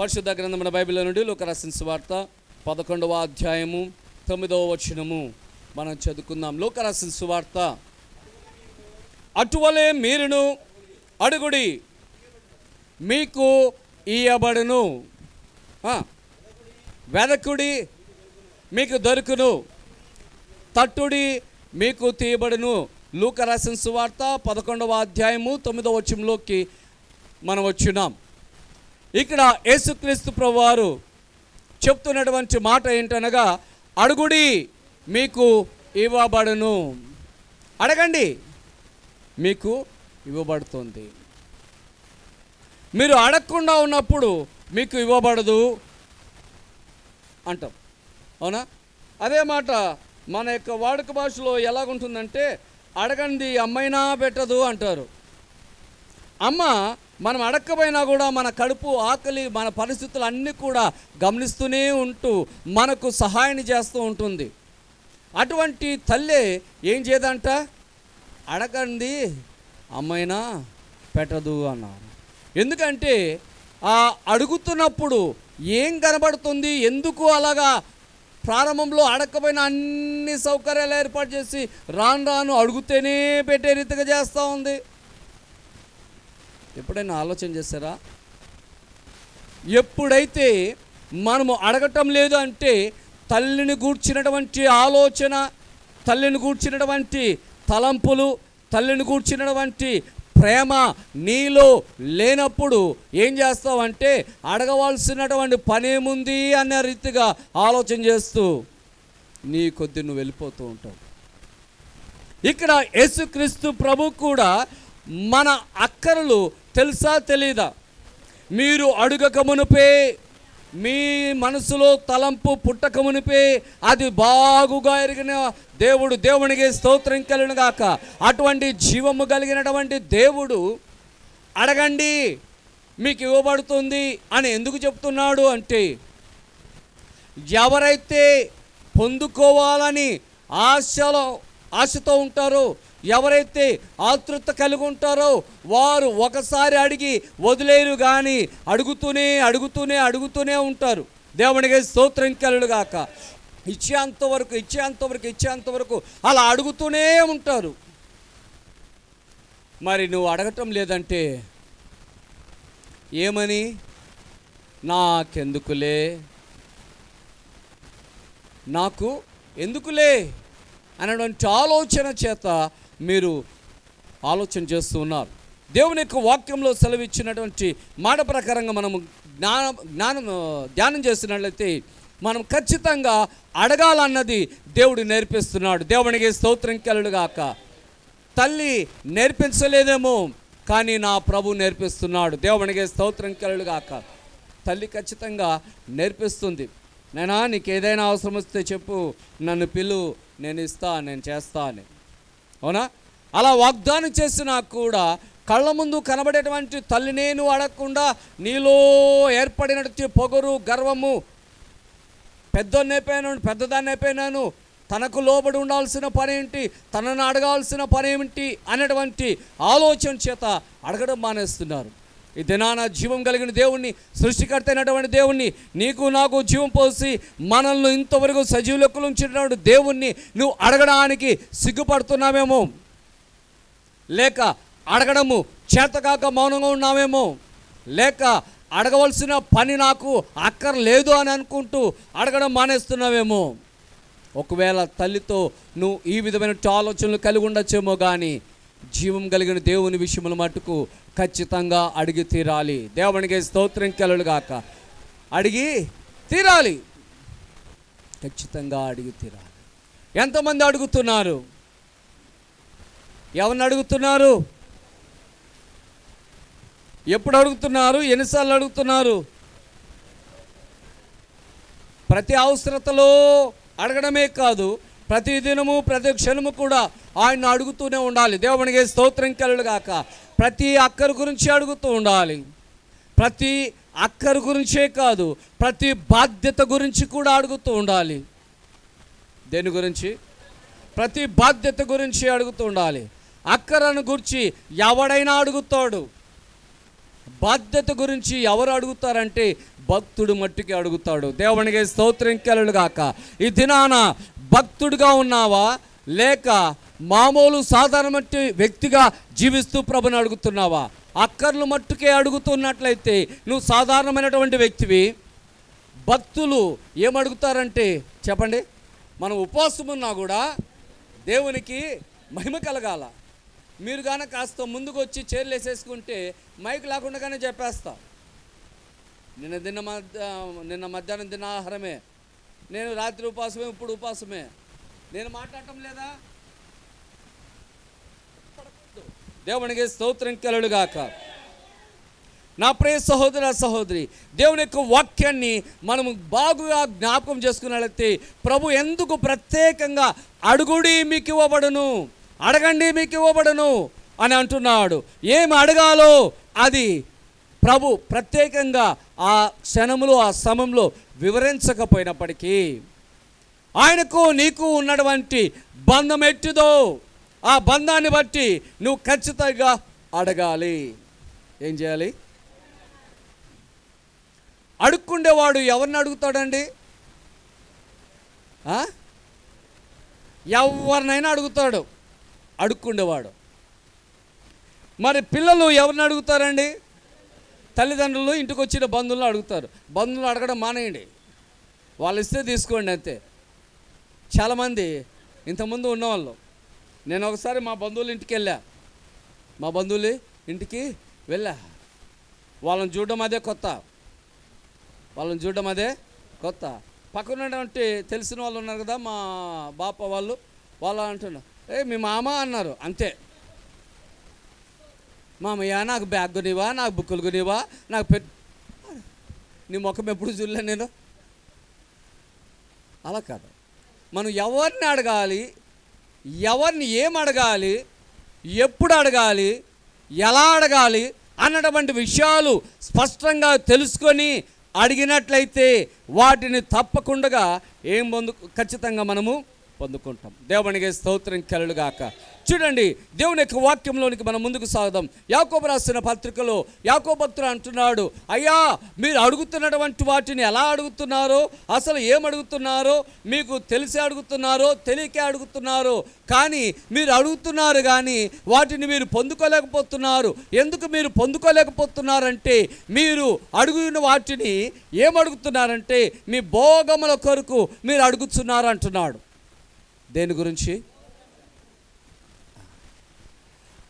పరిశుద్ధ గ్రంథమైన బైబిల్ నుండి లోక రాసిన సువార్త పదకొండవ అధ్యాయము తొమ్మిదవ వచనము మనం చదువుకుందాం. లోక రాసిన సువార్త. అటువలే మీరును అడుగుడి మీకు ఇయ్యబడును. వెదకుడి మీకు దొరుకును తట్టుడి మీకు తీయబడును. లూక రాసిన సువార్త పదకొండవ అధ్యాయము తొమ్మిదవ వచనంలోకి మనం వచ్చినాం. ఇక్కడ యేసుక్రీస్తు ప్రభువారు చెప్తున్నటువంటి మాట ఏంటనగా అడుగుడి మీకు ఇవ్వబడును. అడగండి మీకు ఇవ్వబడుతుంది. మీరు అడగకుండా ఉన్నప్పుడు మీకు ఇవ్వబడదు అంటాం. అవునా? అదే మాట మన యొక్క వాడుక భాషలో ఎలాగుంటుందంటే అడగంది అమ్మైనా పెట్టదు అంటారు. అమ్మ మనం అడక్కపోయినా కూడా మన కడుపు ఆకలి మన పరిస్థితులు అన్నీ కూడా గమనిస్తూనే ఉంటూ మనకు సహాయం చేస్తూ ఉంటుంది. అటువంటి తల్లే ఏం చేయదంట అడగండి అమ్మైనా పెట్టదు అన్నారు. ఎందుకంటే ఆ అడుగుతున్నప్పుడు ఏం కనబడుతుంది ఎందుకు అలాగా ప్రారంభంలో అడగకపోయినా అన్ని సౌకర్యాలు ఏర్పాటు చేసి రాను రాను అడుగుతేనే పెట్టే రీతిగా చేస్తూ ఉంది. ఎప్పుడైనా ఆలోచన చేస్తారా ఎప్పుడైతే మనము అడగటం లేదు అంటే తల్లిని గూర్చినటువంటి ఆలోచన తల్లిని గూర్చినటువంటి తలంపులు తల్లిని గూర్చినటువంటి ప్రేమ నీలో లేనప్పుడు ఏం చేస్తావంటే అడగవలసినటువంటి పనేముంది అనే రీతిగా ఆలోచన చేస్తూ నీ కొద్ది నువ్వు వెళ్ళిపోతూ ఉంటావు. ఇక్కడ యేసుక్రీస్తు ప్రభు కూడా మన అక్కరలు తెలుసా తెలీదా? మీరు అడుగక మునుపే మీ మనసులో తలంపు పుట్టక మునిపే అది బాగుగా ఎరిగిన దేవుడు దేవునికి స్తోత్రం కలిగిన గాక. అటువంటి జీవము కలిగినటువంటి దేవుడు అడగండి మీకు ఇవ్వబడుతుంది అని ఎందుకు చెప్తున్నాడు అంటే ఎవరైతే పొందుకోవాలని ఆశలో ఆశతో ఉంటారో ఎవరైతే ఆతృత కలిగి ఉంటారో వారు ఒకసారి అడిగి వదిలేరు కానీ అడుగుతూనే అడుగుతూనే అడుగుతూనే ఉంటారు. దేవునికి స్తోత్రం కలుగాక ఇచ్చేంతవరకు ఇచ్చేంతవరకు ఇచ్చేంతవరకు అలా అడుగుతూనే ఉంటారు. మరి నువ్వు అడగటం లేదంటే ఏమని? నాకెందుకులే? నాకు ఎందుకులే? అనేటువంటి ఆలోచన చేత మీరు ఆలోచన చేస్తూ ఉన్నారు. దేవుని యొక్క వాక్యంలో సెలవిచ్చినటువంటి మాట ప్రకారంగా మనము జ్ఞాన జ్ఞానం ధ్యానం చేసినట్లయితే మనం ఖచ్చితంగా అడగాలన్నది దేవుడు నేర్పిస్తున్నాడు. దేవునికి స్తోత్రం కలుడుగాక తల్లి నేర్పించలేదేమో కానీ నా ప్రభు నేర్పిస్తున్నాడు. దేవునికి స్తోత్రం కలుడుగాక తల్లి ఖచ్చితంగా నేర్పిస్తుంది. నేనా నీకు ఏదైనా అవసరం వస్తే చెప్పు. నన్ను పిలు. నేను ఇస్తా. నేను చేస్తా అని. అవునా? అలా వాగ్దానం చేసినా కూడా కళ్ళ ముందు కనబడేటువంటి తల్లి నేను అడగకుండా నీలో ఏర్పడినటువంటి పొగరు గర్వము పెద్దోన్ని అయిపోయినాను పెద్దదాన్ని అయిపోయినాను తనకు లోబడి ఉండాల్సిన పని ఏంటి తనను అడగాల్సిన పని ఏమిటి అనేటువంటి ఆలోచన చేత అడగడం మానేస్తున్నారు. ఈ దినాన జీవం కలిగిన దేవుణ్ణి సృష్టికర్త అయినటువంటి దేవుణ్ణి నీకు నాకు జీవం పోసి మనల్ని ఇంతవరకు సజీవులకు ఉంచినటువంటి దేవుణ్ణి నువ్వు అడగడానికి సిగ్గుపడుతున్నావేమో? లేక అడగడము చేతకాక మౌనంగా ఉన్నామేమో లేక అడగవలసిన పని నాకు అక్కర్లేదు అని అనుకుంటూ అడగడం మానేస్తున్నావేమో? ఒకవేళ తల్లితో నువ్వు ఈ విధమైన ఆలోచనలు కలిగి ఉండొచ్చేమో కానీ జీవం కలిగిన దేవుని విషయముల మటుకు ఖచ్చితంగా అడిగి తీరాలి. దేవునికి స్తోత్రం కలుగాక అడిగి తీరాలి. ఖచ్చితంగా అడిగి తీరాలి. ఎంతమంది అడుగుతున్నారు? ఎవరిని అడుగుతున్నారు? ఎప్పుడు అడుగుతున్నారు? ఎన్నిసార్లు అడుగుతున్నారు? ప్రతి అవసరతలో అడగడమే కాదు ప్రతి దినము ప్రతి క్షణము కూడా ఆయన అడుగుతూనే ఉండాలి. దేవునికి స్తోత్రం కలుగాక ప్రతి అక్కరి గురించి అడుగుతూ ఉండాలి. ప్రతి అక్కరి గురించే కాదు ప్రతి బాధ్యత గురించి కూడా అడుగుతూ ఉండాలి. దేని గురించి? ప్రతి బాధ్యత గురించి అడుగుతూ ఉండాలి. అక్కరను గురించి ఎవడైనా అడుగుతాడు. బాధ్యత గురించి ఎవరు అడుగుతారంటే భక్తుడు మట్టుకి అడుగుతాడు. దేవునికి స్తోత్రం కలలు కాక ఈ దినాన భక్తుడిగా ఉన్నావా? లేక మామూలు సాధారణ వ్యక్తిగా జీవిస్తూ ప్రభుని అడుగుతున్నావా? అక్కర్లు మట్టుకే అడుగుతున్నట్లయితే నువ్వు సాధారణమైనటువంటి వ్యక్తివి. భక్తులు ఏమడుగుతారంటే చెప్పండి. మనం ఉపవాసం ఉన్నా కూడా దేవునికి మహిమ కలగాల. మీరు కానీ కాస్త ముందుకు వచ్చి చీరలు వేసేసుకుంటే మైక్ లేకుండానే చెప్పేస్తా. నిన్న తిన్న మధ్య నిన్న మధ్యాహ్నం తిన్న ఆహారమే. నేను రాత్రి ఉపాసమే ఇప్పుడు ఉపాసమే నేను మాట్లాడటం లేదా? దేవునికి స్తోత్రం కలుడుగాక నా ప్రియ సహోదర సహోదరి దేవుని యొక్క వాక్యాన్ని మనము బాగుగా జ్ఞాపకం చేసుకున్నట్లయితే ప్రభు ఎందుకు ప్రత్యేకంగా అడుగుడి మీకు ఇవ్వబడును? అడగండి మీకు ఇవ్వబడును? అని అంటున్నాడు. ఏమి అడగాలో అది ప్రభు ప్రత్యేకంగా ఆ క్షణంలో ఆ సమయంలో వివరించకపోయినప్పటికీ ఆయనకు నీకు ఉన్నటువంటి బంధం ఎట్టిదో ఆ బంధాన్ని బట్టి నువ్వు ఖచ్చితంగా అడగాలి. ఏం చేయాలి? అడుక్కుండేవాడు ఎవరిని అడుగుతాడండి? ఎవరినైనా అడుగుతాడు. అడుక్కుండేవాడు. మరి పిల్లలు ఎవరిని అడుగుతారండి? తల్లిదండ్రులు ఇంటికి వచ్చిన బంధువులను అడుగుతారు. బంధువులు అడగడం మానేయండి. వాళ్ళు ఇస్తే తీసుకోండి అంతే. చాలామంది ఇంతకుముందు ఉన్నవాళ్ళు. నేను ఒకసారి మా బంధువుల ఇంటికి వెళ్ళా. మా బంధువులు ఇంటికి వెళ్ళా. వాళ్ళని చూడడం అదే కొత్త. వాళ్ళని చూడడం అదే కొత్త. పక్కన ఉన్నటువంటి తెలిసిన వాళ్ళు ఉన్నారు కదా మా బాప వాళ్ళు. వాళ్ళు అంటున్నారు ఏ మీ మామ అన్నారు. అంతే. మామయ్య నాకు బ్యాగ్ కొనివా నాకు బుక్కులు కొనివా నాకు పెట్ నీ ముఖం ఎప్పుడు చూడలే నేను. అలా కాదు. మనం ఎవరిని అడగాలి ఎవరిని ఏం అడగాలి ఎప్పుడు అడగాలి ఎలా అడగాలి అన్నటువంటి విషయాలు స్పష్టంగా తెలుసుకొని అడిగినట్లయితే వాటిని తప్పకుండా ఏం పొందు ఖచ్చితంగా మనము పొందుకుంటాం. దేవునికి స్తోత్రం కలుగాక చూడండి దేవుని యొక్క వాక్యంలోనికి మనం ముందుకు సాగుదాం. యాకోబు రాసిన పత్రికలో యాకోభక్తులు అంటున్నాడు అయ్యా మీరు అడుగుతున్నటువంటి వాటిని ఎలా అడుగుతున్నారో అసలు ఏం అడుగుతున్నారో మీకు తెలిసి అడుగుతున్నారో తెలియకే అడుగుతున్నారో కానీ మీరు అడుగుతున్నారు కానీ వాటిని మీరు పొందుకోలేకపోతున్నారు. ఎందుకు మీరు పొందుకోలేకపోతున్నారంటే మీరు అడుగున వాటిని ఏం అడుగుతున్నారంటే మీ భోగముల కొరకు మీరు అడుగుతున్నారు అంటున్నాడు దేని గురించి?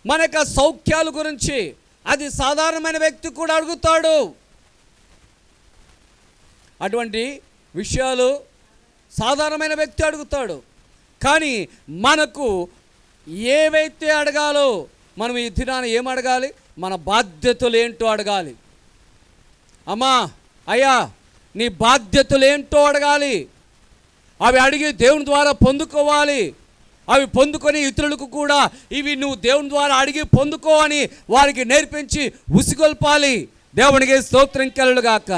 మన యొక్క సౌఖ్యాల గురించి అది సాధారణమైన వ్యక్తి కూడా అడుగుతాడు. అటువంటి విషయాలు సాధారణమైన వ్యక్తి అడుగుతాడు. కానీ మనకు ఏవైతే అడగాలో మనం ఈ దినాన ఏం అడగాలి? మన బాధ్యతలు ఏంటో అడగాలి. అమ్మా అయ్యా నీ బాధ్యతలు ఏంటో అడగాలి. అవి అడిగి దేవుని ద్వారా పొందుకోవాలి. అవి పొందుకొని ఇతరులకు కూడా ఇవి నువ్వు దేవుని ద్వారా అడిగి పొందుకో అని వారికి నేర్పించి ఉసిగొల్పాలి. దేవునికి స్తోత్రం కలుగాక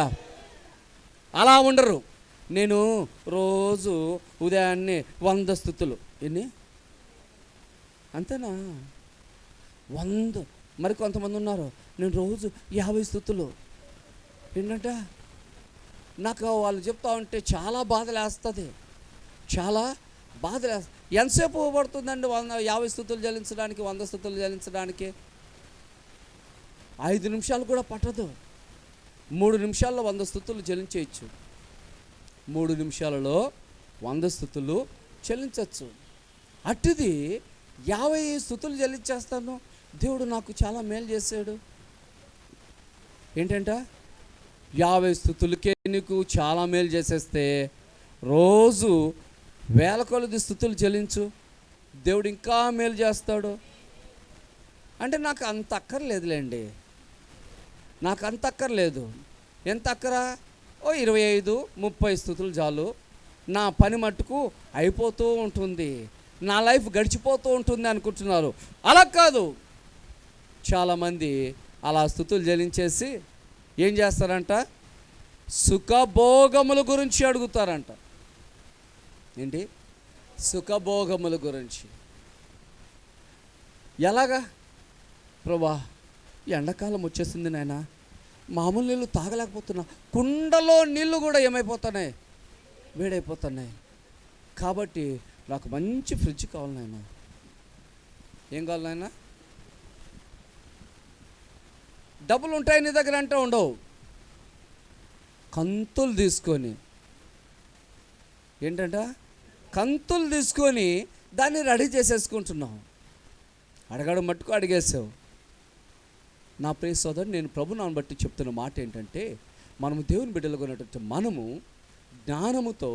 అలా ఉండరు. నేను రోజు ఉదయాన్నే వంద స్థుతులు. ఎన్ని? అంతేనా? వంద. మరి కొంతమంది ఉన్నారు. నేను రోజు యాభై స్థుతులు. ఏంటంట? నాకు వాళ్ళు చెప్తా ఉంటే చాలా బాధ లేస్తుంది చాలా బాధ ఎంతసేపు పడుతుందండి వంద యాభై స్థుతులు చెల్లించడానికి వంద స్థుతులు చెల్లించడానికి ఐదు నిమిషాలు కూడా పట్టదు. మూడు నిమిషాల్లో వంద స్థుతులు చెల్లించేయచ్చు మూడు నిమిషాలలో వంద స్థుతులు చెల్లించవచ్చు అటుది యాభై స్థుతులు చెల్లించేస్తాను దేవుడు నాకు చాలా మేలు చేశాడు. ఏంటంట? యాభై స్థుతులకే నీకు చాలా మేలు చేసేస్తే రోజు వేల కొలది స్థుతులు చెల్లించు. దేవుడు ఇంకా మేలు చేస్తాడు. అంటే నాకు అంత అక్కర్లేదులేండి. నాకు అంత అక్కర్లేదు. ఎంత అక్కరా? ఓ ఇరవై ఐదు ముప్పై స్థుతులు చాలు. నా పని మట్టుకు అయిపోతూ ఉంటుంది. నా లైఫ్ గడిచిపోతూ ఉంటుంది అనుకుంటున్నారు. అలా కాదు. చాలామంది అలా స్థుతులు చెల్లించేసి ఏం చేస్తారంట? సుఖభోగముల గురించి అడుగుతారంట. ఏంటి? సుఖభోగముల గురించి. ఎలాగా? ప్రభా ఎండాకాలం వచ్చేసింది నాయన. మామూలు నీళ్ళు తాగలేకపోతున్నా. కుండలో నీళ్ళు కూడా ఏమైపోతున్నాయి? వేడైపోతున్నాయి. కాబట్టి నాకు మంచి ఫ్రిడ్జ్ కావాలి నాయన. ఏం కావాలి నాయన? డబ్బులు ఉంటాయి నీ దగ్గర అంటే ఉండవు. కంతులు తీసుకొని. ఏంటంటే? కంతులు తీసుకొని దాన్ని రెడీ చేసేసుకుంటున్నాం. అడగడం మట్టుకు అడిగేసావు నా ప్రియ సోదరు నేను ప్రభునాన్ని బట్టి చెప్తున్న మాట ఏంటంటే మనము దేవుని బిడ్డలుగా ఉన్నటువంటి మనము జ్ఞానముతో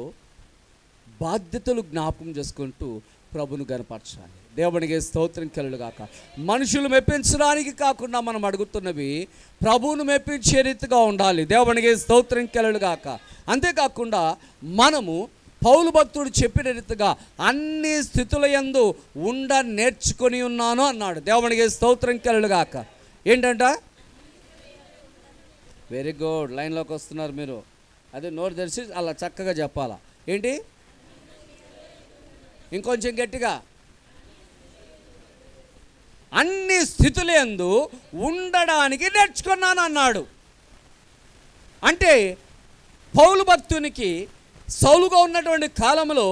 బాధ్యతలు జ్ఞాపకం చేసుకుంటూ ప్రభును గనపరచాలి. దేవునికి స్తోత్రం కాక మనుషులు మెప్పించడానికి కాకుండా మనం అడుగుతున్నవి ప్రభువును మెప్పించే రీతిగా ఉండాలి. దేవునికి స్తోత్రం కలుగాక అంతేకాకుండా మనము పౌలు భక్తుడు చెప్పిన రీతిగా అన్ని స్థితుల యందు ఉండ నేర్చుకొని ఉన్నాను అన్నాడు. దేవునికి స్తోత్రం కలుగాక ఏంటంట? వెరీ గుడ్ లైన్లోకి వస్తున్నారు మీరు. అదే నోరు తెరిచి అలా చక్కగా చెప్పాలా. ఏంటి? ఇంకొంచెం గట్టిగా. అన్ని స్థితులందు ఉండడానికి నేర్చుకున్నాను అన్నాడు. అంటే పౌలు భక్తునికి సౌలుగా ఉన్నటువంటి కాలంలో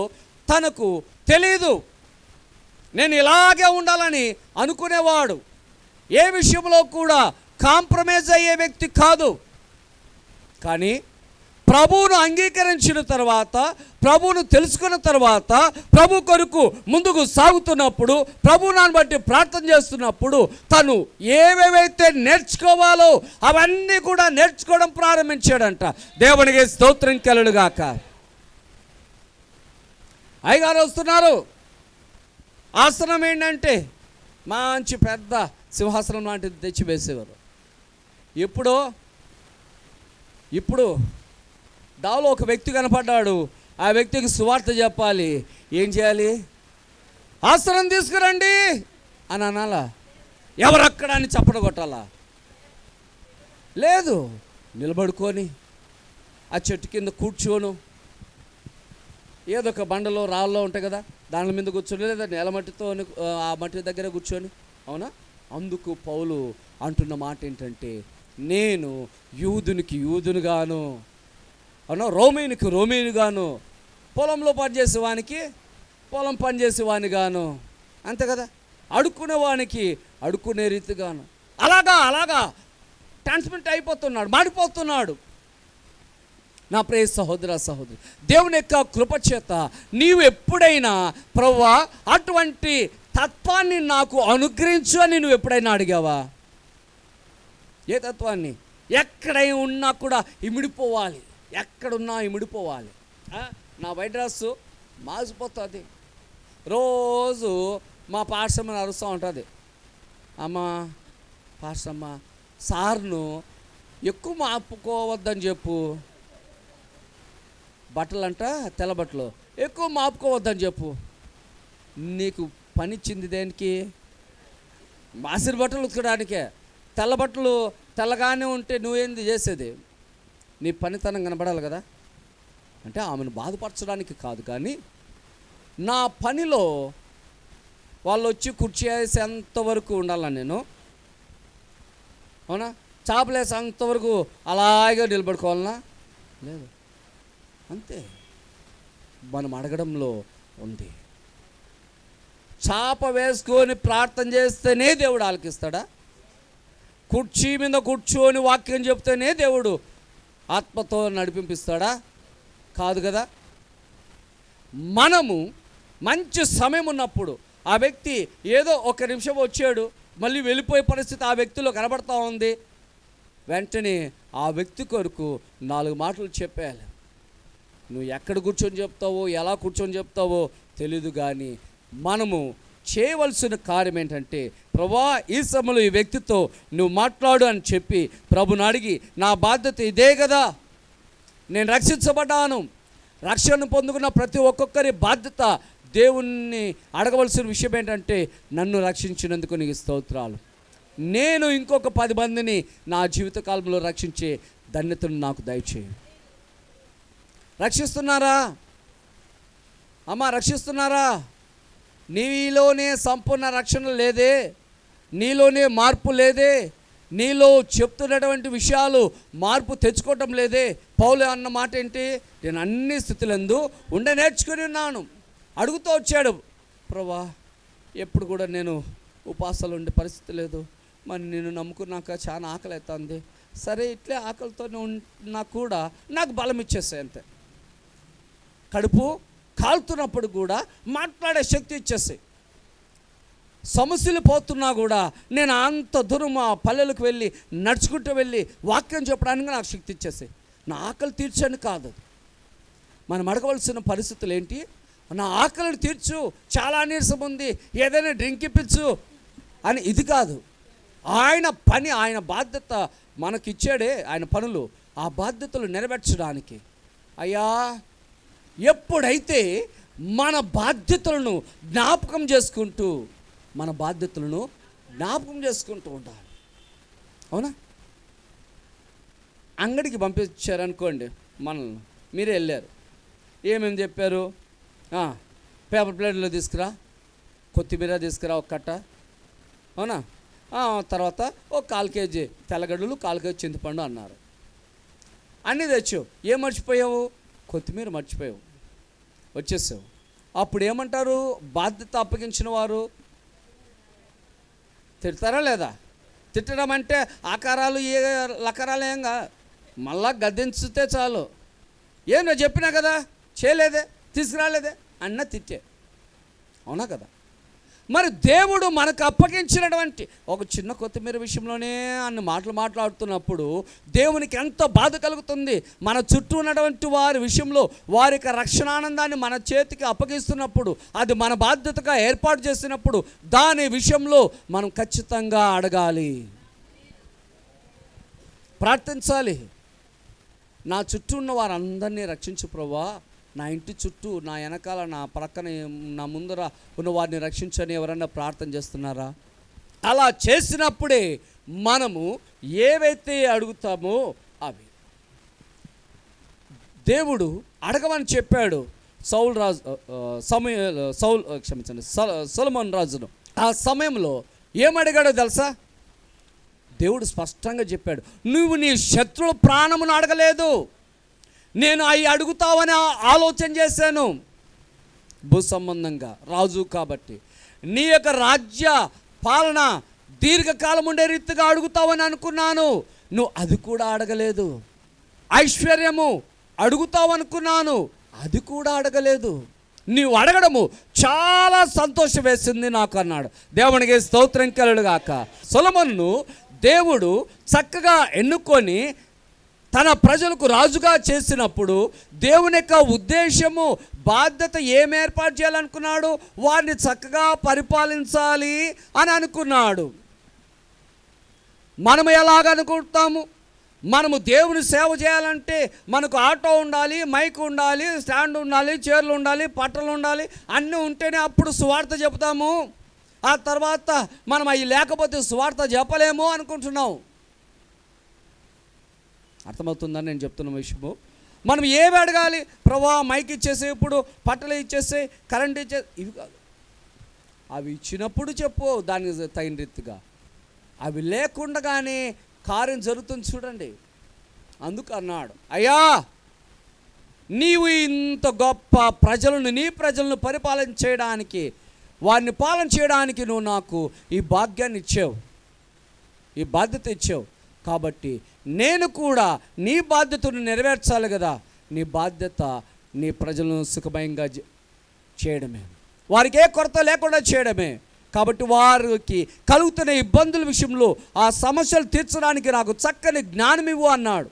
తనకు తెలియదు నేను ఇలాగే ఉండాలని అనుకునేవాడు. ఏ విషయంలో కూడా కాంప్రమైజ్ అయ్యే వ్యక్తి కాదు. కానీ ప్రభువును అంగీకరించిన తర్వాత ప్రభువును తెలుసుకున్న తర్వాత ప్రభు కొరకు ముందుకు సాగుతున్నప్పుడు ప్రభునాన్ని బట్టి ప్రార్థన చేస్తున్నప్పుడు తను ఏవేవైతే నేర్చుకోవాలో అవన్నీ కూడా నేర్చుకోవడం ప్రారంభించాడంట. దేవునికి స్తోత్రం కలడుగాక అయ్యగారు వస్తున్నారు. ఆసనం ఏంటంటే మంచి పెద్ద సింహాసనం లాంటిది తెచ్చి వేసేవారు. ఎప్పుడో ఇప్పుడు దావలో ఒక వ్యక్తి కనపడ్డాడు. ఆ వ్యక్తికి సువార్త చెప్పాలి. ఏం చేయాలి? ఆసనం తీసుకురండి అని అనాలా? ఎవరక్కడ అని చప్పట లేదు నిలబడుకొని ఆ చెట్టు కింద కూర్చోను. ఏదో ఒక బండలో రాళ్ళలో ఉంటాయి కదా దాని మీద కూర్చొని లేదా నేల మట్టితో ఆ మట్టి దగ్గర కూర్చొని. అవునా? అందుకు పౌలు అంటున్న మాట ఏంటంటే నేను యూదునికి యూదునిగాను అవునా? రోమీనికి రోమీనిగాను పొలంలో పనిచేసే వానికి పొలం పనిచేసే వానిగాను అంతే కదా? అడుక్కునే వానికి అడుక్కునే రీతిగాను. అలాగా అలాగా ట్రాన్స్మిట్ అయిపోతున్నాడు మాడిపోతున్నాడు. నా ప్రియ సహోదర సహోదరి దేవుని యొక్క కృపచేత నీవు ఎప్పుడైనా ప్రవ్వా అటువంటి తత్వాన్ని నాకు అనుగ్రహించు అని నువ్వు ఎప్పుడైనా అడిగావా? ఏ తత్వాన్ని? ఎక్కడై ఉన్నా కూడా ఇమిడిపోవాలి. ఎక్కడున్నా ఇమిడిపోవాలి. నా వైట్ డ్రెస్సు మాసిపోతుంది. రోజు మా పాఠశాల అరుస్తూ ఉంటుంది. అమ్మ పాఠమ్మ సార్ను ఎక్కువ మాపుకోవద్దని చెప్పు. బట్టలంట తెల్ల బట్టలు. ఎక్కువ మాపుకోవద్దని చెప్పు. నీకు పనిచ్చింది దేనికి? మాసిరి బట్టలు ఉతకడానికే. తెల్ల బట్టలు తెల్లగానే ఉంటే నువ్వేంది చేసేది? నీ పనితనం కనబడాలి కదా? అంటే ఆమెను బాధపరచడానికి కాదు కానీ నా పనిలో వాళ్ళు వచ్చి కుర్చీ వేసేంత వరకు ఉండాలా నేను? అవునా? చేపలేసేంతవరకు అలాగే నిలబడుకోవాలనా? లేదు. అంతే. మనం అడగడంలో ఉంది. చాప వేసుకొని ప్రార్థన చేస్తేనే దేవుడు ఆలకిస్తాడా? కుర్చీ మీద కూర్చొని వాక్యం చెప్తేనే దేవుడు ఆత్మతో నడిపింపిస్తాడా? కాదు కదా? మనము మంచి సమయం ఉన్నప్పుడు ఆ వ్యక్తి ఏదో ఒక నిమిషం వచ్చాడు మళ్ళీ వెళ్ళిపోయే పరిస్థితి ఆ వ్యక్తిలో కనబడతా ఉంది. వెంటనే ఆ వ్యక్తి కొరకు నాలుగు మాటలు చెప్పేయాలి. నువ్వు ఎక్కడ కూర్చొని చెప్తావో ఎలా కూర్చొని చెప్తావో తెలీదు కానీ మనము చేయవలసిన కార్యం ఏంటంటే ప్రభా ఈ సమయంలో ఈ వ్యక్తితో నువ్వు మాట్లాడు అని చెప్పి ప్రభుని అడిగి నా బాధ్యత ఇదే కదా నేను రక్షించబడ్డాను. రక్షణ పొందుకున్న ప్రతి ఒక్కొక్కరి బాధ్యత దేవుణ్ణి అడగవలసిన విషయం ఏంటంటే నన్ను రక్షించినందుకు నీకు స్తోత్రాలు. నేను ఇంకొక పది మందిని నా జీవితకాలంలో రక్షించే ధన్యతను నాకు దయచేయి. రక్షిస్తున్నారా? అమ్మ రక్షిస్తున్నారా? నీలోనే సంపూర్ణ రక్షణ లేదే నీలోనే మార్పు లేదే నీలో చెప్తున్నటువంటి విషయాలు మార్పు తెచ్చుకోవటం లేదే. పౌలు అన్న మాట ఏంటి? నేను అన్ని స్థితులందు ఉండ నేర్చుకుని ఉన్నాను. అడుగుతూ వచ్చాడు. ప్రభా ఎప్పుడు కూడా నేను ఉపాసాలు ఉండే పరిస్థితి లేదు. మరి నేను నమ్ముకున్నాక చాలా ఆకలి అవుతుంది. సరే ఇట్లే ఆకలితోనే ఉన్నా కూడా నాకు బలం ఇచ్చేస్తాయి అంతే కడుపు కాలుతున్నప్పుడు కూడా మాట్లాడే శక్తి ఇచ్చేస్తాయి. సమస్యలు పోతున్నా కూడా నేను అంత దూరం మా పల్లెలకు వెళ్ళి నడుచుకుంటూ వెళ్ళి వాక్యం చెప్పడానికి నాకు శక్తి ఇచ్చేసాయి నా ఆకలి తీర్చని కాదు. మనం అడగవలసిన పరిస్థితులు ఏంటి? నా ఆకలిని తీర్చు చాలా నీరసం ఉంది ఏదైనా డ్రింక్ ఇప్పించు అని ఇది కాదు. ఆయన పని ఆయన బాధ్యత మనకిచ్చాడే ఆయన పనులు. ఆ బాధ్యతలు నెరవేర్చడానికి. అయ్యా ఎప్పుడైతే మన బాధ్యతలను జ్ఞాపకం చేసుకుంటూ మన బాధ్యతలను జ్ఞాపకం చేసుకుంటూ ఉండాలి. అవునా? అంగడికి పంపించారనుకోండి మనల్ని మీరే వెళ్ళారు. ఏమేమి చెప్పారు? పేపర్ ప్లేట్లో తీసుకురా కొత్తిమీర తీసుకురా ఒక కట్ట. అవునా? తర్వాత ఒక కాల్ కేజీ తెల్లగడ్డలు కాల్ కేజీ చింతపండు అన్నారు. అన్నీ తెచ్చావు. ఏం మర్చిపోయావు? కొత్తిమీర మర్చిపోయావు. వచ్చేసావు. అప్పుడు ఏమంటారు బాధ్యత అప్పగించిన వారు తిడతారా లేదా? తిట్టడం అంటే ఆకారాలు ఏ లకారాలు ఏం మళ్ళా గద్దించితే చాలు. ఏం నువ్వు చెప్పినా కదా? చేయలేదే తీసుకురాలేదే అన్న తిట్టే. అవునా కదా? మరి దేవుడు మనకు అప్పగించినటువంటి ఒక చిన్న కొత్తిమీర విషయంలోనే అన్ని మాటలు మాట్లాడుతున్నప్పుడు దేవునికి ఎంత బాధ కలుగుతుంది. మన చుట్టూ ఉన్నటువంటి వారి విషయంలో వారి యొక్క రక్షణానందాన్ని మన చేతికి అప్పగిస్తున్నప్పుడు అది మన బాధ్యతగా ఏర్పాటు చేసినప్పుడు దాని విషయంలో మనం ఖచ్చితంగా అడగాలి. ప్రార్థించాలి. నా చుట్టూ ఉన్న వారందరినీ రక్షించు ప్రభా. నా ఇంటి చుట్టూ నా వెనకాల నా ప్రక్కన నా ముందర ఉన్న వారిని రక్షించని ఎవరన్నా ప్రార్థన చేస్తున్నారా? అలా చేసినప్పుడే మనము ఏవైతే అడుగుతామో అవి. దేవుడు అడగమని చెప్పాడు సౌల్ రాజు సమయ సౌల్ క్షమించండి సొలమన్ రాజును. ఆ సమయంలో ఏమడిగాడో తెలుసా? దేవుడు స్పష్టంగా చెప్పాడు నువ్వు నీ శత్రువుల ప్రాణమును అడగలేదు. నేను అవి అడుగుతావని ఆలోచన చేశాను. భూ సంబంధంగా రాజు కాబట్టి. నీ యొక్క రాజ్య పాలన దీర్ఘకాలం ఉండే రీతిగా అడుగుతావని అనుకున్నాను. నువ్వు అది కూడా అడగలేదు. ఐశ్వర్యము అడుగుతావనుకున్నాను అది కూడా అడగలేదు. నీవు అడగడము చాలా సంతోషం వేసింది నాకు అన్నాడు. దేవునికి స్తోత్రం కలడుగాక సొలమన్ను దేవుడు చక్కగా ఎన్నుకొని తన ప్రజలకు రాజుగా చేసినప్పుడు దేవుని యొక్క ఉద్దేశము బాధ్యత ఏం ఏర్పాటు చేయాలనుకున్నాడు? వారిని చక్కగా పరిపాలించాలి అని అనుకున్నాడు. మనము ఎలాగ అనుకుంటాము? మనము దేవుని సేవ చేయాలంటే మనకు ఆటో ఉండాలి మైక్ ఉండాలి స్టాండ్ ఉండాలి చీరలు ఉండాలి పట్టలు ఉండాలి అన్నీ ఉంటేనే అప్పుడు సువార్త చెబుతాము. ఆ తర్వాత మనం అవి లేకపోతే సువార్త చెప్పలేము అనుకుంటున్నాం. అర్థమవుతుందని నేను చెప్తున్న విషయము మనం ఏవి అడగాలి? ప్రభా మైక్ ఇచ్చేసే ఇప్పుడు పట్టలు ఇచ్చేసే కరెంట్ ఇచ్చే ఇవి కాదు. అవి ఇచ్చినప్పుడు చెప్పు దానికి తగిన రీతిగా. అవి లేకుండగానే కార్యం జరుగుతుంది చూడండి. అందుకు అన్నాడు అయ్యా నీవు ఇంత గొప్ప ప్రజలను నీ ప్రజలను పరిపాలన చేయడానికి వారిని పాలన చేయడానికి నువ్వు నాకు ఈ భాగ్యాన్ని ఇచ్చావు. ఈ బాధ్యత ఇచ్చావు. కాబట్టి నేను కూడా నీ బాధ్యతను నెరవేర్చాలి కదా. నీ బాధ్యత నీ ప్రజలను సుఖమయంగా చేయడమే. వారికి ఏ కొరత లేకుండా చేయడమే. కాబట్టి వారికి కలుగుతున్న ఇబ్బందుల విషయంలో ఆ సమస్యలు తీర్చడానికి నాకు చక్కని జ్ఞానం ఇవ్వు అన్నాడు.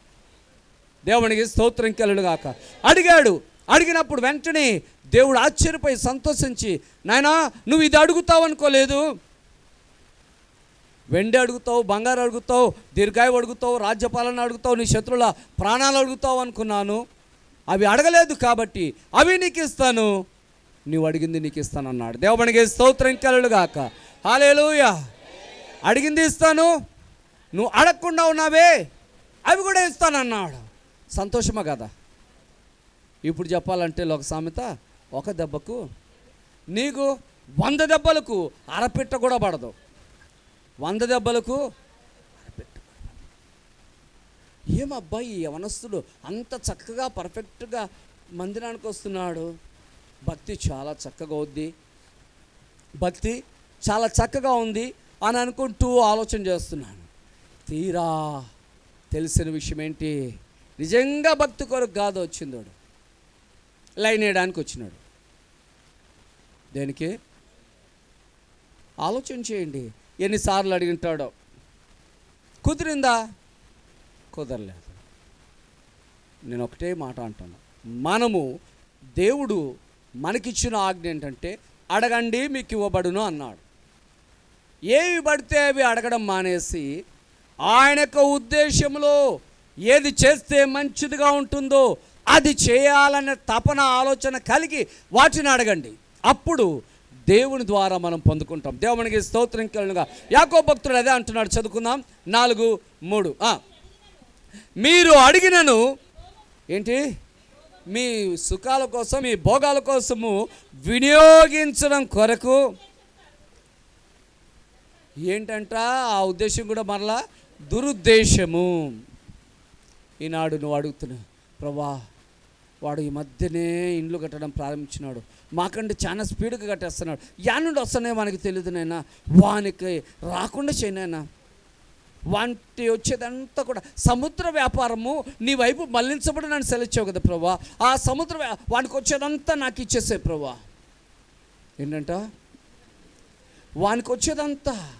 దేవునికి స్తోత్రం కలుడుగాక అడిగాడు. అడిగినప్పుడు వెంటనే దేవుడు ఆశ్చర్యపోయి సంతోషించి నాయనా నువ్వు ఇది అడుగుతావు అనుకోలేదు వెండి అడుగుతావు బంగారు అడుగుతావు దీర్ఘాయువు అడుగుతావు రాజ్యపాలన అడుగుతావు నీ శత్రుల ప్రాణాలు అడుగుతావు అనుకున్నాను. అవి అడగలేదు కాబట్టి అవి నీకు ఇస్తాను నువ్వు అడిగింది నీకు ఇస్తాను అన్నాడు దేవునికి స్తోత్రం కలుగాక హాలేలుయా అడిగింది ఇస్తాను. నువ్వు అడగకుండా ఉన్నావే. అవి కూడా ఇస్తానన్నాడు. సంతోషమా కదా. ఇప్పుడు చెప్పాలంటే ఒక సామెత ఒక దెబ్బకు నీకు వంద దెబ్బలకు అరపిట్ట కూడా పడదు. వంద దెబ్బలకు ఏం అబ్బాయి ఈ యవనస్తుడు అంత చక్కగా పర్ఫెక్ట్గా మందిరానికి వస్తున్నాడు? భక్తి చాలా చక్కగా ఉంది. భక్తి చాలా చక్కగా ఉంది అని అనుకుంటూ ఆలోచన చేస్తున్నాను తీరా తెలిసిన విషయం ఏంటి? నిజంగా భక్తి కొరకు కాదు వచ్చిందోడు. లైన్ వేయడానికి వచ్చినాడు. దేనికి? ఆలోచన చేయండి. ఎన్నిసార్లు అడిగింటాడో? కుదిరిందా? కుదరలేదు. నేను ఒకటే మాట అంటాను మనము దేవుడు మనకిచ్చిన ఆజ్ఞ ఏంటంటే అడగండి మీకు ఇవ్వబడును అన్నాడు. ఏవి పడితే అవి అడగడం మానేసి ఆయన యొక్క ఉద్దేశంలో ఏది చేస్తే మంచిదిగా ఉంటుందో అది చేయాలనే తపన ఆలోచన కలిగి వాటిని అడగండి. అప్పుడు దేవుని ద్వారా మనం పొందుకుంటాం. దేవునికి స్తోత్రం కలుగా యాకో భక్తుడు అదే అంటున్నాడు. చదువుకుందాం. నాలుగు మూడు. మీరు అడిగినను ఏంటి? మీ సుఖాల కోసం మీ భోగాల కోసము వినియోగించడం కొరకు ఏంటంట? ఆ ఉద్దేశం కూడా మరలా దురుద్దేశము. ఈనాడు నువ్వు అడుగుతున్నావు ప్రభా వాడు ఈ మధ్యనే ఇండ్లు కట్టడం ప్రారంభించినాడు. మాకంటే చాలా స్పీడ్గా కట్టేస్తున్నాడు. యా నుండి వస్తున్నాయో మనకి తెలియదు నైనా వానికి రాకుండా చేయనైనా వాటి వచ్చేదంతా కూడా సముద్ర వ్యాపారము నీ వైపు మళ్ళించబడి నన్ను సెలెచ్చావు కదా ప్రభా. ఆ సముద్ర వ్యా- వానికి వచ్చేదంతా నాకు ఇచ్చేసే ప్రభా. ఏంటంట? వానికి వచ్చేదంతా.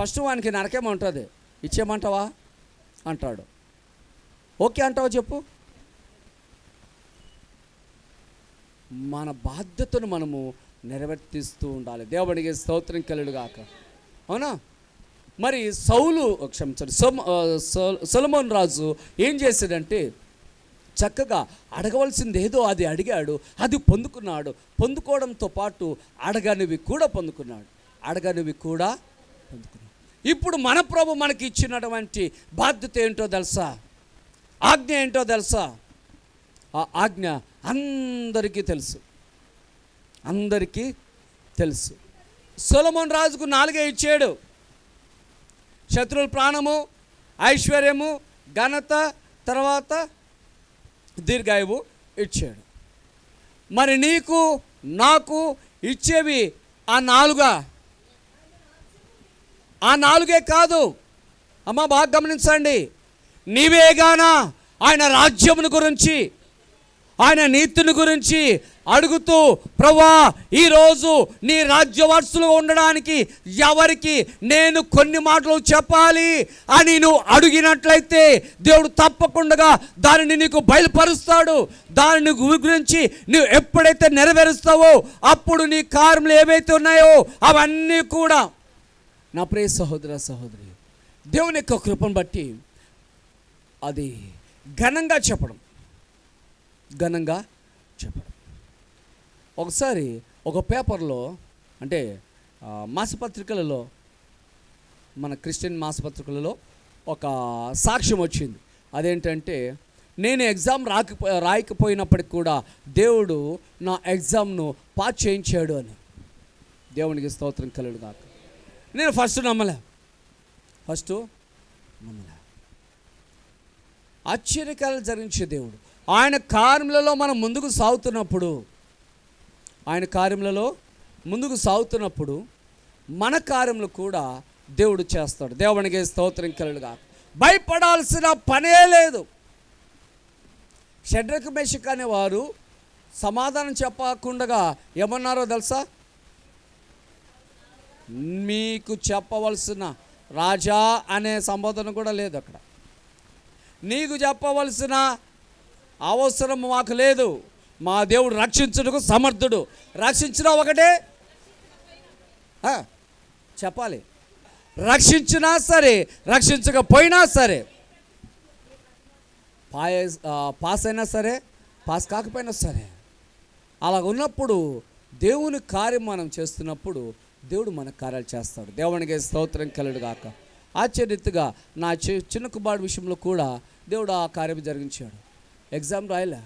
ఫస్ట్ వానికి నరకేమంటుంది ఇచ్చేయమంటావా? అంటాడు. ఓకే అంటావా చెప్పు? మన బాధ్యతను మనము నెరవేర్తిస్తూ ఉండాలి. దేవుడికి స్తోత్రం కలుడుగాక అవునా? మరి సౌలు క్షమించండి సొలమోన్ రాజు ఏం చేశాడంటే చక్కగా అడగవలసింది ఏదో అది అడిగాడు అది పొందుకున్నాడు. పొందుకోవడంతో పాటు అడగనివి కూడా పొందుకున్నాడు. అడగనివి కూడా పొందుకున్నాడు. ఇప్పుడు మన ప్రభు మనకి ఇచ్చినటువంటి బాధ్యత ఏంటో తెలుసా? ఆజ్ఞ ఏంటో తెలుసా? ఆ ఆజ్ఞ అందరికీ తెలుసు. అందరికీ తెలుసు. సొలమోన్ రాజుకు నాలుగే ఇచ్చాడు. శత్రువుల ప్రాణము ఐశ్వర్యము ఘనత తర్వాత దీర్ఘాయువు ఇచ్చాడు. మరి నీకు నాకు ఇచ్చేవి ఆ నాలుగా? ఆ నాలుగే కాదు. అమ్మ బాగా గమనించండి. నీవేగానా ఆయన రాజ్యమును గురించి ఆయన నీతిని గురించి అడుగుతూ ప్రభా ఈరోజు నీ రాజ్యవర్సులు ఉండడానికి ఎవరికి నేను కొన్ని మాటలు చెప్పాలి అని నువ్వు అడిగినట్లయితే దేవుడు తప్పకుండా దానిని నీకు బయలుపరుస్తాడు. దానిని గురించి నువ్వు ఎప్పుడైతే నెరవేరుస్తావో అప్పుడు నీ కార్యములు ఏవైతే ఉన్నాయో అవన్నీ కూడా. నా ప్రియ సహోదర సహోదరి దేవుని యొక్క కృపను బట్టి అది ఘనంగా చెప్పడం. ఘనంగా చెప్పడం ఒకసారి ఒక పేపర్లో అంటే మాసపత్రికలలో మన క్రిస్టియన్ మాసపత్రికలలో ఒక సాక్ష్యం వచ్చింది. అదేంటంటే నేను ఎగ్జామ్ రాకపో రాయకపోయినప్పటికి కూడా దేవుడు నా ఎగ్జామ్ను పాస్ చేయించాడు అని. దేవునికి స్తోత్రం కలుడు కాక నేను ఫస్ట్ నమ్మలే. ఫస్ట్ నమ్మలే. ఆశ్చర్యకాలు జరిగించే దేవుడు. ఆయన కార్యములలో మనం ముందుకు సాగుతున్నప్పుడు ఆయన కార్యములలో ముందుకు సాగుతున్నప్పుడు మన కార్యములు కూడా దేవుడు చేస్తాడు. దేవునికి స్తోత్రం కలుడుగా భయపడాల్సిన పనే లేదు. షడ్రక మెషిక్ అనే వారు సమాధానం చెప్పకుండా ఏమన్నారో తెలుసా? మీకు చెప్పవలసిన రాజా అనే సంబోధన కూడా లేదు అక్కడ. నీకు చెప్పవలసిన అవసరం మాకు లేదు. మా దేవుడు రక్షించుటకు సమర్థుడు. రక్షించిన ఒకటే? చెప్పాలి. రక్షించినా సరే రక్షించకపోయినా సరే పాయస్ పాస్ అయినా సరే పాస్ కాకపోయినా సరే అలా ఉన్నప్పుడు దేవుని కార్యం మనం చేస్తున్నప్పుడు దేవుడు మన కార్యాలు చేస్తాడు. దేవునికి స్తోత్రం కలడు గాక. ఆశ్చర్యతగా నా చి- చిన్న కుమారుడు విషయంలో కూడా దేవుడు ఆ కార్యం జరిగించాడు. ఎగ్జామ్ రాయలే.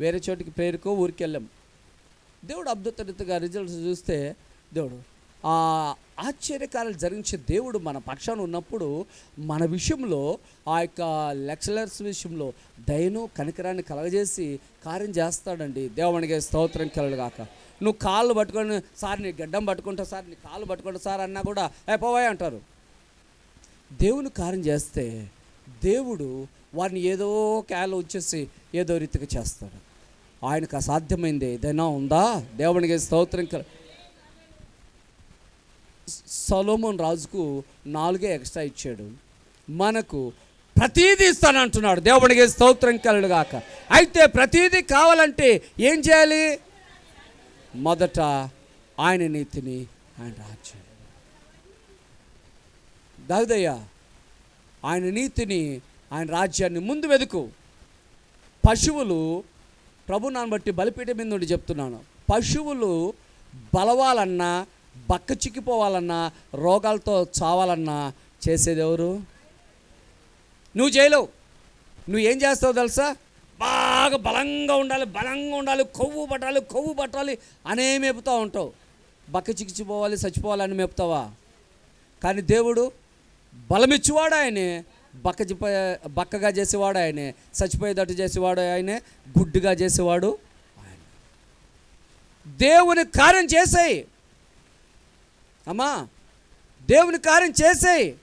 వేరే చోటికి ప్రేరుకో ఊరికి వెళ్ళాం. దేవుడు అద్భుత రిజల్ట్స్ చూస్తే దేవుడు ఆ ఆశ్చర్యకారాలు జరిగించే దేవుడు మన పక్షాన ఉన్నప్పుడు మన విషయంలో ఆ యొక్క లెక్చరర్స్ విషయంలో దయను కనికరాన్ని కలగజేసి కార్యం చేస్తాడండి. దేవునికి స్తోత్రం కలగాక నువ్వు కాళ్ళు పట్టుకొని సార్ నీ గడ్డం పట్టుకుంటా సార్ నీ కాళ్ళు పట్టుకుంటా సార్ అన్నా కూడా అయిపోవాయి అంటారు. దేవుని కార్యం చేస్తే దేవుడు వారిని ఏదో క్యాలో వచ్చేసి ఏదో రీతిగా చేస్తాడు. ఆయనకు అసాధ్యమైంది ఏదైనా ఉందా? దేవునికి స్తోత్రం కల. రాజుకు నాలుగే ఎక్స్ట్రా ఇచ్చాడు. మనకు ప్రతీది ఇస్తానంటున్నాడు దేవుడికి స్తోత్రం కలడు గాక అయితే ప్రతీది కావాలంటే ఏం చేయాలి? మొదట ఆయన నీతిని ఆయన రాజ్యం దావిదయ్య ఆయన నీతిని ఆయన రాజ్యాన్ని ముందు వెతుకు. పశువులు ప్రభు నాన్న బట్టి బలిపీఠ మీద నుండి చెప్తున్నాను. పశువులు బలవాలన్నా బక్క చిక్కిపోవాలన్నా రోగాలతో చావాలన్నా చేసేది ఎవరు? నువ్వు చేయలేవు. నువ్వు ఏం చేస్తావు తెలుసా? బాగా బలంగా ఉండాలి బలంగా ఉండాలి కొవ్వు పట్టాలి కొవ్వు పట్టాలి అనే మేపుతూ ఉంటావు. బక్క చిక్కిపోవాలి చచ్చిపోవాలని మేపుతావా? కానీ దేవుడు బలమిచ్చువాడు ఆయనే. బక్క బక్కగా చేసేవాడు ఆయనే చచ్చిపోయేటట్టు చేసేవాడు ఆయనే గుడ్డుగా చేసేవాడు ఆయన. దేవుని కార్యం చేసేయి. అమ్మా దేవుని కార్యం చేసేయి.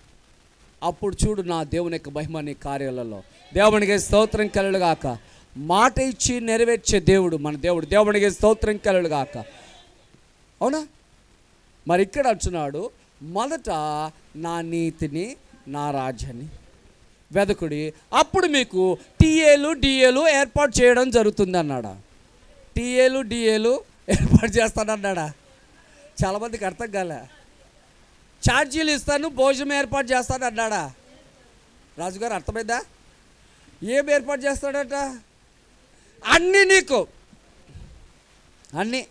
అప్పుడు చూడు నా దేవుని యొక్క మహిమని కార్యాలలో. దేవునికి స్తోత్రం కలలుగాక మాట ఇచ్చి నెరవేర్చే దేవుడు మన దేవుడు. దేవునికి స్తోత్రం కలలుగాక అవునా? మరి ఇక్కడ అంటున్నాడు మొదట నా నీతిని నా రాజ్యాన్ని. వెదకుడి అప్పుడు మీకు టీఏలు డిఏలు ఏర్పాటు చేయడం జరుగుతుంది అన్నాడా టీఏలు డిఏలు ఏర్పాటు చేస్తానన్నాడా? చాలామందికి అర్థం కాలే. ఛార్జీలు ఇస్తాను భోజనం ఏర్పాటు చేస్తాను అన్నాడా రాజుగారు అర్థమైందా? ఏం ఏర్పాటు చేస్తాడట? అన్నీ నీకు. అన్నీ.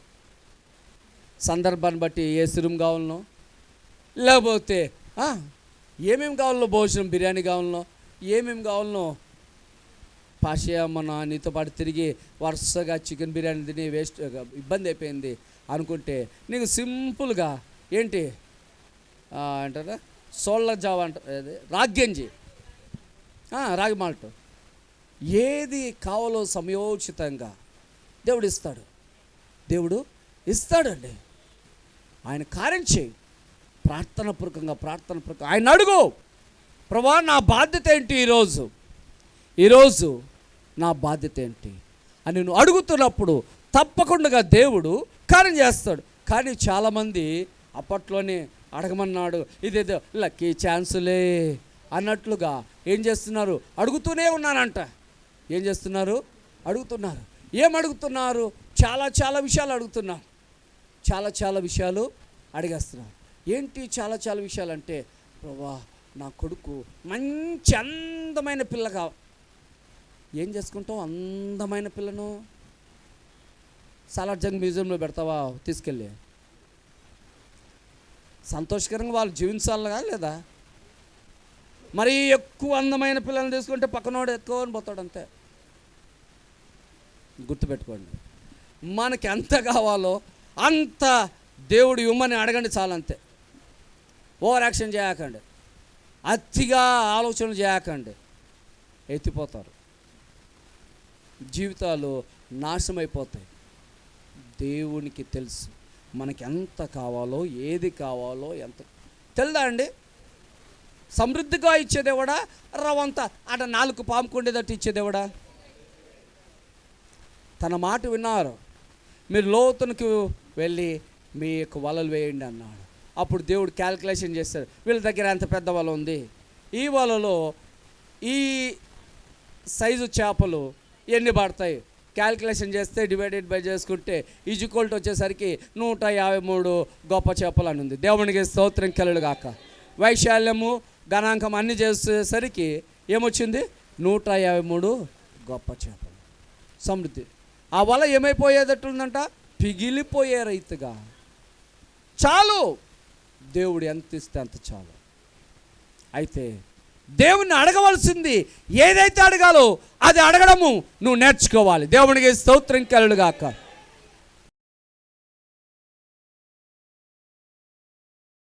సందర్భాన్ని బట్టి ఏ సిరుం కావాలనో లేకపోతే ఏమేమి కావాలనో భోజనం బిర్యానీ కావాలనో ఏమేమి కావాలనో పాషియా మన నీతో పాటు తిరిగి వరుసగా చికెన్ బిర్యానీ తిని వేస్ట్ ఇబ్బంది అయిపోయింది అనుకుంటే నీకు సింపుల్గా ఏంటి? అంటారా? సోళ్ళ జావ అంట రాగ్యంజి. రాగి మాల్ట్. ఏది కావాలో సమయోచితంగా దేవుడు ఇస్తాడు. దేవుడు ఇస్తాడండి. ఆయన కార్యం చేయి. ప్రార్థన పూర్వకంగా ప్రార్థన ఆయన అడుగు! ప్రభా నా బాధ్యత ఏంటి ఈరోజు? ఈరోజు నా బాధ్యత ఏంటి? అని నువ్వు అడుగుతున్నప్పుడు తప్పకుండా దేవుడు కార్యం చేస్తాడు. కానీ చాలామంది అప్పట్లోనే అడగమన్నాడు ఇదేదో లక్కీ ఛాన్సులే అన్నట్లుగా ఏం చేస్తున్నారు? అడుగుతూనే ఉన్నానంట. ఏం చేస్తున్నారు? అడుగుతున్నారు. ఏం అడుగుతున్నారు? చాలా చాలా విషయాలు అడుగుతున్నారు చాలా చాలా విషయాలు అడిగేస్తున్నారు. ఏంటి చాలా చాలా విషయాలు అంటే ప్రభా నా కొడుకు మంచి అందమైన పిల్ల కావ ఏం చేసుకుంటావు? అందమైన పిల్లను సాలార్జంగ్ మ్యూజియంలో పెడతావా? తీసుకెళ్ళి. సంతోషకరంగా వాళ్ళు జీవించాలిగా లేదా? మరి ఎక్కువ అందమైన పిల్లల్ని తీసుకుంటే పక్కనోడు ఎత్తుకొని పోతాడు అంతే. గుర్తుపెట్టుకోండి. మనకి ఎంత కావాలో అంత దేవుడు ఇవ్వమని అడగండి చాలంతే. ఓవర్ యాక్షన్ చేయకండి. అతిగా ఆలోచనలు చేయకండి. ఎత్తిపోతారు. జీవితాలు నాశమైపోతాయి. దేవునికి తెలుసు మనకి ఎంత కావాలో ఏది కావాలో ఎంత తెలుదా అండి? సమృద్ధిగా ఇచ్చేదేవడా రవంత అట నాలుగు పాముకుండేదట్టు ఇచ్చేదేవడా తన మాట విన్నారు. మీరు లోతునికి వెళ్ళి మీ యొక్క వలలు వేయండి అన్నాడు. అప్పుడు దేవుడు క్యాల్కులేషన్ చేస్తాడు. వీళ్ళ దగ్గర ఎంత పెద్ద వల ఉంది? ఈ వలలో ఈ సైజు చేపలు ఎన్ని పడతాయి? క్యాల్కులేషన్ చేస్తే డివైడెడ్ బై చేసుకుంటే ఈజ్వల్ వచ్చేసరికి నూట యాభై మూడు గొప్ప చేపలు అని ఉంది. దేవునికి స్తోత్రం కలడు కాక వైశాల్యము గణాంకం అన్ని చేసేసరికి ఏమొచ్చింది? నూట యాభై మూడు గొప్ప చేపలు. సమృద్ధి. ఆ వల ఏమైపోయేటట్టుందంట? పిగిలిపోయే రైతుగా. చాలు! దేవుడు ఎంత ఇస్తే అంత చాలు. అయితే దేవుణ్ణి అడగవలసింది ఏదైతే అడగాలో అది అడగడము నువ్వు నేర్చుకోవాలి. దేవునికి స్తోత్రం కలుడుగాక